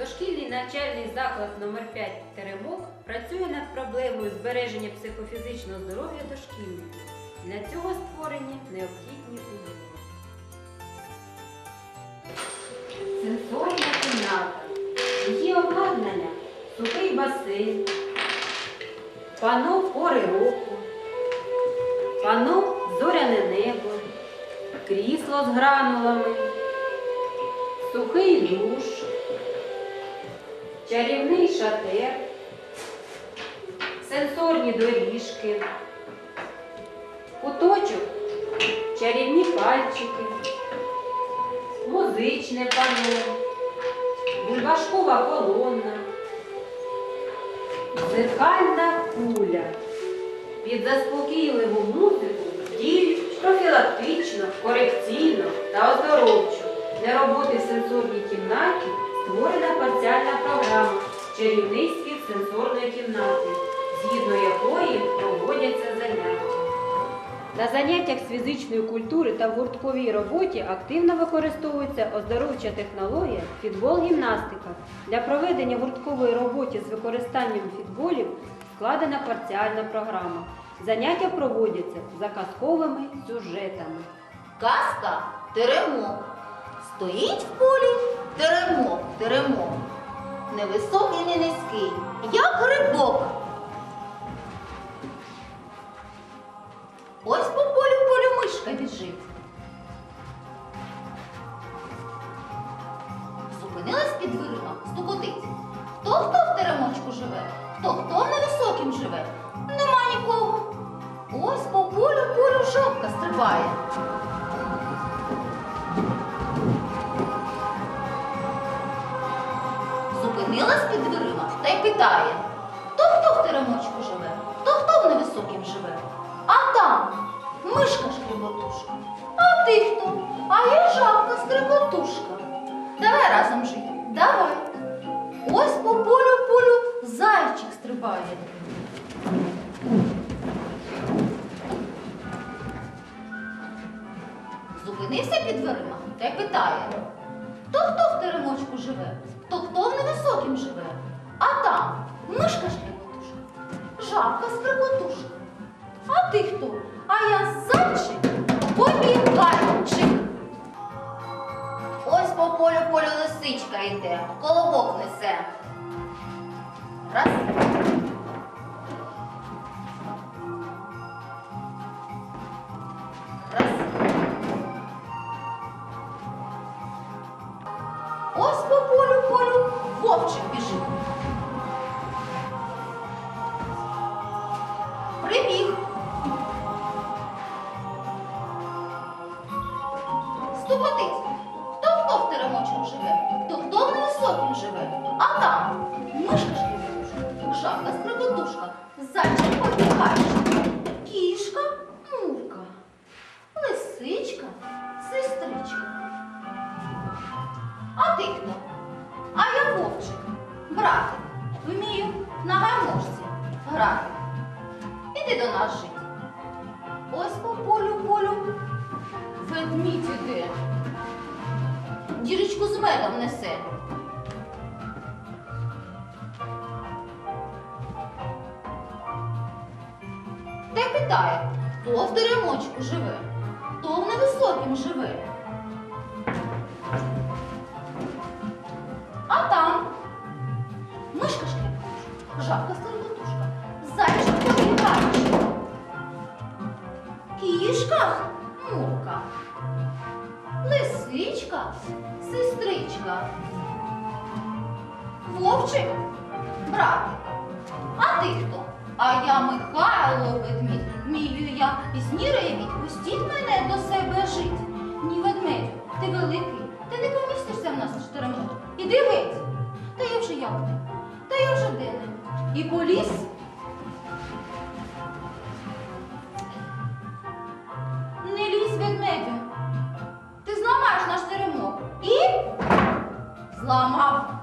Дошкільний навчальний заклад номер 5 Теремок працює над проблемою збереження психофізичного здоров'я дошкільників. Для цього створені необхідні умови. Сенсорна кімната. Її обладнання сухий басейн, пано пори року, пано зоряне небо, крісло з гранулами, сухий душ, чарівний шатер, сенсорні доріжки, куточок, чарівні пальчики, музичне пано, бульбашкова колонна, зеркальна куля. Під заспокійливу музику діють профілактично, корекційно та оздоровчо. Для роботи в сенсорній кімнаті створена парціальна програма Чарівний сенсорної кімнати, згідно якої проводяться заняття. На заняттях з фізичної культури та в гуртковій роботі активно використовується оздоровча технологія фітбол-гімнастика. Для проведення гурткової роботи з використанням фітболів складена парціальна програма. Заняття проводяться за казковими сюжетами. Казка теремок. Стоїть в полі теремок, теремок. Невисокий, не низький, як грибок. Ось по полю полю мишка біжить. Зупинилась під дверима, стукотить. Хто хто в теремочку живе? Хто хто в невисокім живе? Нема нікого. Ось по полю полю жабка стрибає. Питає, хто хто в теремочку живе, хто хто в невисокім живе. А там мишка шкреботушка. А ти хто? А я жабка скреботушка. Давай разом жити. Давай. Ось по полю полю зайчик стрибає. Зупинився під дверима та й питає, хто хто в теремочку живе, хто хто в невисокім живе. Лисичка йде, колобок несе. Раз. Раз. Ось по полю полю вовчик біжить. Прибіг. Стукотить. Хто хто в теремочку живе, хто хто в невисокім живе. А там мишка шкребетушка, жабка скребетушка, зайчик побігайчик, кішка мурка, лисичка, сестричка. А ти хто? А я вовчик, братик, вмію на гармошці грати. Іди до нас жити. Ось по полю полю ведмідь іде. Дірочку з медом несе. Та й питає, хто в теремочку живе, хто в невисокім живе. А там мишка шкребушка, жабка скрипотушка, зайчик побігайчик, кішка мурка, лисичка, сестричка, вовчик, братик. А ти хто? А я Михайло ведмідь, вмію я пісні ревіть, пустіть мене до себе жить. Ні, ведмедю, ти великий, ти не помістишся в нас на чотиримот. Іди геть. Та я вже ти, та я вже де І поліз. Не лізь, ведмедю. Ти зламаєш наш теремок. І зламав.